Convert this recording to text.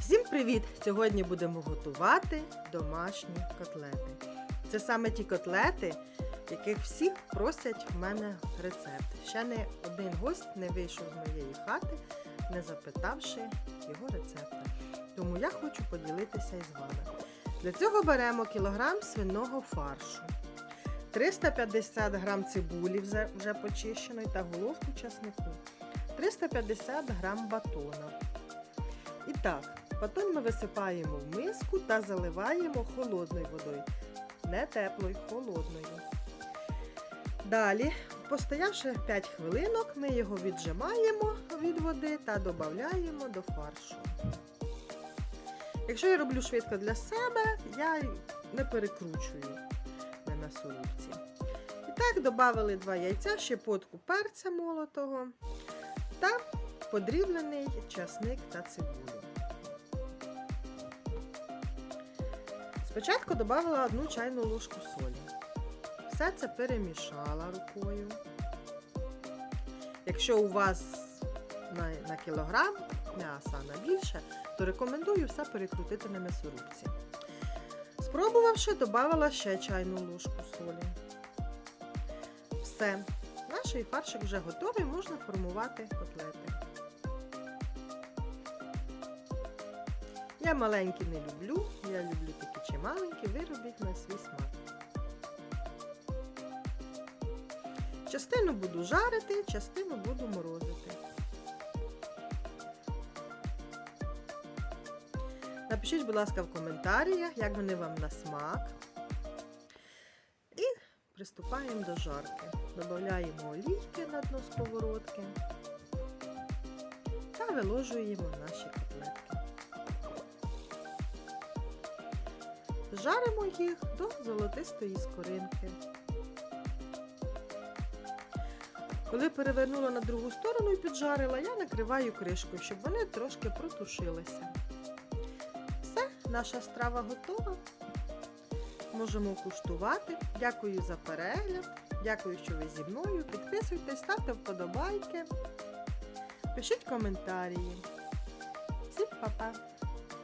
Всім привіт! Сьогодні будемо готувати домашні котлети. Це саме ті котлети, яких всіх просять в мене рецепт. Ще не один гость не вийшов з моєї хати, не запитавши його рецепта. Тому я хочу поділитися із вами. Для цього беремо кілограм свиного фаршу, 350 грам цибулі вже почищеної та головку часнику, 350 грам батона. І так, батон ми висипаємо в миску та заливаємо холодною водою. Не теплою, холодною. Далі, постоявши 5 хвилинок, ми його віджимаємо від води та додаємо до фаршу. Якщо я роблю швидко для себе, я не перекручую на м'ясорубці. І так, додали 2 яйця, щепотку перця молотого та подріблений часник та цибулю. Спочатку додала одну чайну ложку солі. Все це перемішала рукою. Якщо у вас на, на кілограм м'яса на більше, то рекомендую все перекрутити на м'ясорубці. Спробувавши, додала ще чайну ложку солі. Все. Наш фаршик вже готовий, можна формувати котлети. Я маленькі не люблю, я люблю такі чи маленькі, ви на свій смак. Частину буду жарити, частину буду морозити. Напишіть, будь ласка, в коментарях, як вони вам на смак. І приступаємо до жарки. Додаємо олійки на дно сковородки та виложуємо наші Жаримо їх до золотистої скоринки. Коли перевернула на другу сторону і піджарила, я накриваю кришкою, щоб вони трошки протушилися. Все, наша страва готова. Можемо куштувати. Дякую за перегляд. Дякую, що ви зі мною. Підписуйтесь, ставте вподобайки. Пишіть коментарі. Всім па-па!